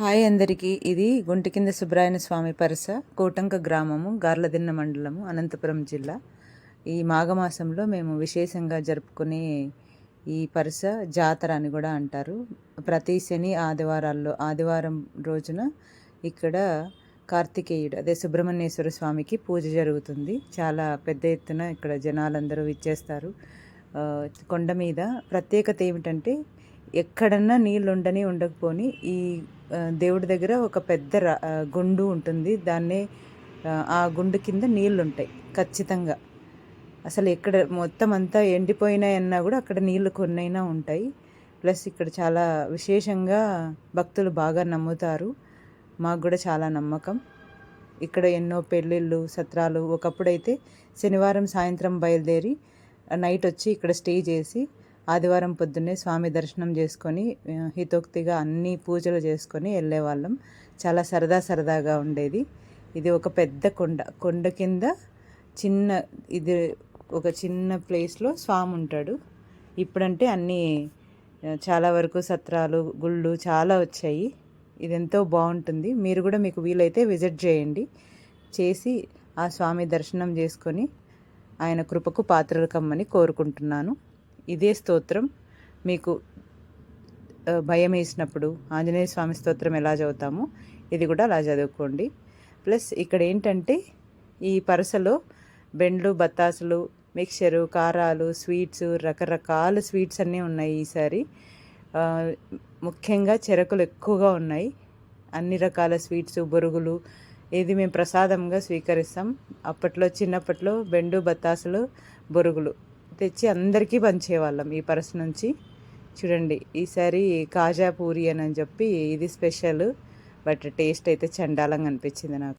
Hi అందరికీ. ఇది గుంటి కింద సుబ్రాయన స్వామి పరస కోటంక గ్రామము గార్లదిన్న మండలము అనంతపురం జిల్లా. ఈ మాఘమాసంలో మేము విశేషంగా జరుపుకునే ఈ పరస జాతర అని కూడా అంటారు. ప్రతి శని ఆదివారాల్లో ఆదివారం రోజున ఇక్కడ కార్తికేయుడు అదే సుబ్రహ్మణ్యేశ్వర స్వామికి పూజ జరుగుతుంది. చాలా పెద్ద ఎత్తున ఇక్కడ జనాలందరూ ఇచ్చేస్తారు కొండ మీద ప్రత్యేకత ఏమిటంటే ఎక్కడన్నా నీళ్ళు ఉండని ఉండకపోని ఈ దేవుడి దగ్గర ఒక పెద్ద గుండు ఉంటుంది. దాన్నే ఆ గుండు కింద నీళ్ళు ఉంటాయి ఖచ్చితంగా. అసలు ఎక్కడ మొత్తం అంతా ఎండిపోయినాయన్నా కూడా అక్కడ నీళ్ళు కొన్నైనా ఉంటాయి. ప్లస్ ఇక్కడ చాలా విశేషంగా భక్తులు బాగా నమ్ముతారు. మాకు కూడా చాలా నమ్మకం. ఇక్కడ ఎన్నో పెళ్ళిళ్ళు సత్రాలు ఒకప్పుడైతే శనివారం సాయంత్రం బయలుదేరి నైట్ వచ్చి ఇక్కడ స్టే చేసి ఆదివారం పొద్దున్నే స్వామి దర్శనం చేసుకొని హితోక్తిగా అన్ని పూజలు చేసుకొని వెళ్ళేవాళ్ళం. చాలా సరదా సరదాగా ఉండేది. ఇది ఒక పెద్ద కొండ. కొండ కింద చిన్న ఇది ఒక చిన్న ప్లేస్లో స్వామి ఉంటాడు. ఇప్పుడంటే అన్నీ చాలా వరకు సత్రాలు గుళ్ళు చాలా వచ్చాయి. ఇది ఎంతో బాగుంటుంది. మీరు కూడా మీకు వీలైతే విజిట్ చేయండి. చేసి ఆ స్వామి దర్శనం చేసుకొని ఆయన కృపకు పాత్రలు కమ్మని కోరుకుంటున్నాను. ఇదే స్తోత్రం. మీకు భయం వేసినప్పుడు ఆంజనేయ స్వామి స్తోత్రం ఎలా చదువుతామో ఇది కూడా అలా చదువుకోండి. ప్లస్ ఇక్కడ ఏంటంటే ఈ పరసలో బెండ్లు బత్తాసులు మిక్చరు కారాలు స్వీట్స్ రకరకాల స్వీట్స్ అన్నీ ఉన్నాయి ఈసారి. ముఖ్యంగా చెరకులు ఎక్కువగా ఉన్నాయి. అన్ని రకాల స్వీట్స్ బొరుగులు ఇది మేము ప్రసాదంగా స్వీకరిస్తాం. అప్పట్లో చిన్నప్పట్లో బెండు బత్తాసులు బొరుగులు. తెచ్చి అందరికీ పంచేవాళ్ళం ఈ పరస్ నుంచి. చూడండి ఈసారి కాజా పూరి అని చెప్పి ఇది స్పెషల్ బట్ టేస్ట్ అయితే చండాలంగా అనిపించింది నాకు.